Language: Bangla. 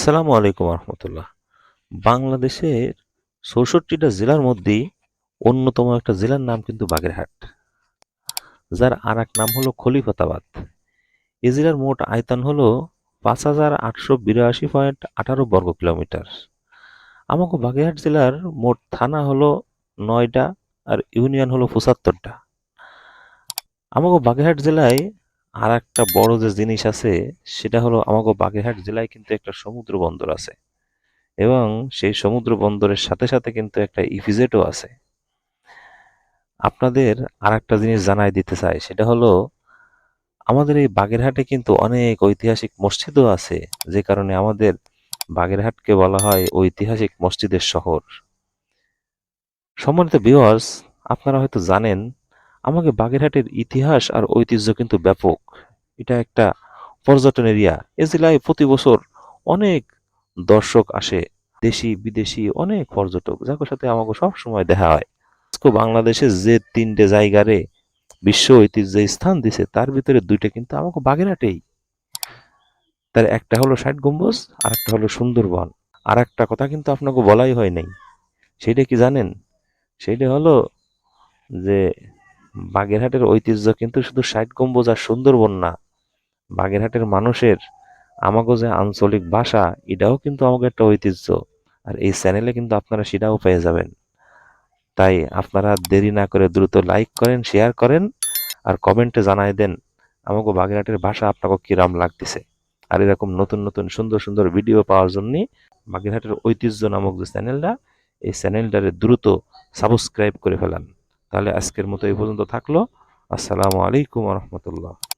আসসালামু আলাইকুম রহমতুল্লাহ বাংলাদেশের চৌষট্টিটা জেলার মধ্যে অন্যতম একটা জেলার নাম কিন্তু বাগেরহাট। যার আর এক নাম হলো খলিফতাবাদ। এ জেলার মোট আয়তন হলো পাঁচ হাজার আটশো বিরাশি পয়েন্ট আঠারো বর্গ কিলোমিটার। আমাকে বাগেরহাট জেলার মোট থানা হলো নয়টা আর ইউনিয়ন হলো পঁচাত্তরটা। আমাকে বাগেরহাট জেলায় আর একটা বড় যে জিনিস আছে, সেটা হলো আমাকে বাগেরহাট জেলায় কিন্তু একটা সমুদ্র বন্দর আছে এবং সেই সমুদ্র বন্দরের সাথে সাথে কিন্তু একটা ইপিজেটও আছে। আপনাদের আর একটা জিনিস জানাই দিতে চাই, সেটা হলো আমাদের এই বাগেরহাটে কিন্তু অনেক ঐতিহাসিক মসজিদও আছে, যে কারণে আমাদের বাগেরহাটকে বলা হয় ঐতিহাসিক মসজিদের শহর। সম্মানিত ভিউয়ার্স আপনারা হয়তো জানেন আমাকে বাগেরহাটের ইতিহাস আর ঐতিহ্য কিন্তু ব্যাপক। এটা একটা পর্যটন এরিয়া। এ জেলায় প্রতি বছর অনেক দর্শক আসে, দেশি, বিদেশি, অনেক পর্যটক যাদের সাথে আমাকে সব সময় দেখা হয়। বাংলাদেশে যে তিনটে জায়গারে বিশ্ব ঐতিহ্যে স্থান দিছে, তার ভিতরে দুইটা কিন্তু আমাকে বাগেরহাটেই। তার একটা হলো ষাট গম্বুজ আর একটা হলো সুন্দরবন। আর একটা কথা কিন্তু আপনাকে বলাই হয় নাই। সেটা কি জানেন? সেটা হলো যে বাগেরহাটের ঐতিহ্য কিন্তু শুধু ষাট গম্বুজ আর সুন্দরবন না, বাগেরহাটের মানুষের আমাকে যে আঞ্চলিক ভাষা, এটাও কিন্তু আমাকে একটা ঐতিহ্য। আর এই চ্যানেলে কিন্তু আপনারা সেটাও পেয়ে যাবেন। তাই আপনারা দেরি না করে দ্রুত লাইক করেন, শেয়ার করেন, আর কমেন্টে জানাই দেন আমাকে বাগেরহাটের ভাষা আপনাকে কিরাম লাগতেছে। আর এরকম নতুন নতুন সুন্দর সুন্দর ভিডিও পাওয়ার জন্য বাগেরহাটের ঐতিহ্য নামক যে চ্যানেলটা, এই চ্যানেলটারে দ্রুত সাবস্ক্রাইব করে ফেলান। তাহলে আজকের মতো এই পর্যন্ত থাকল। আসসালামু আলাইকুম রহমতুল্লাহ।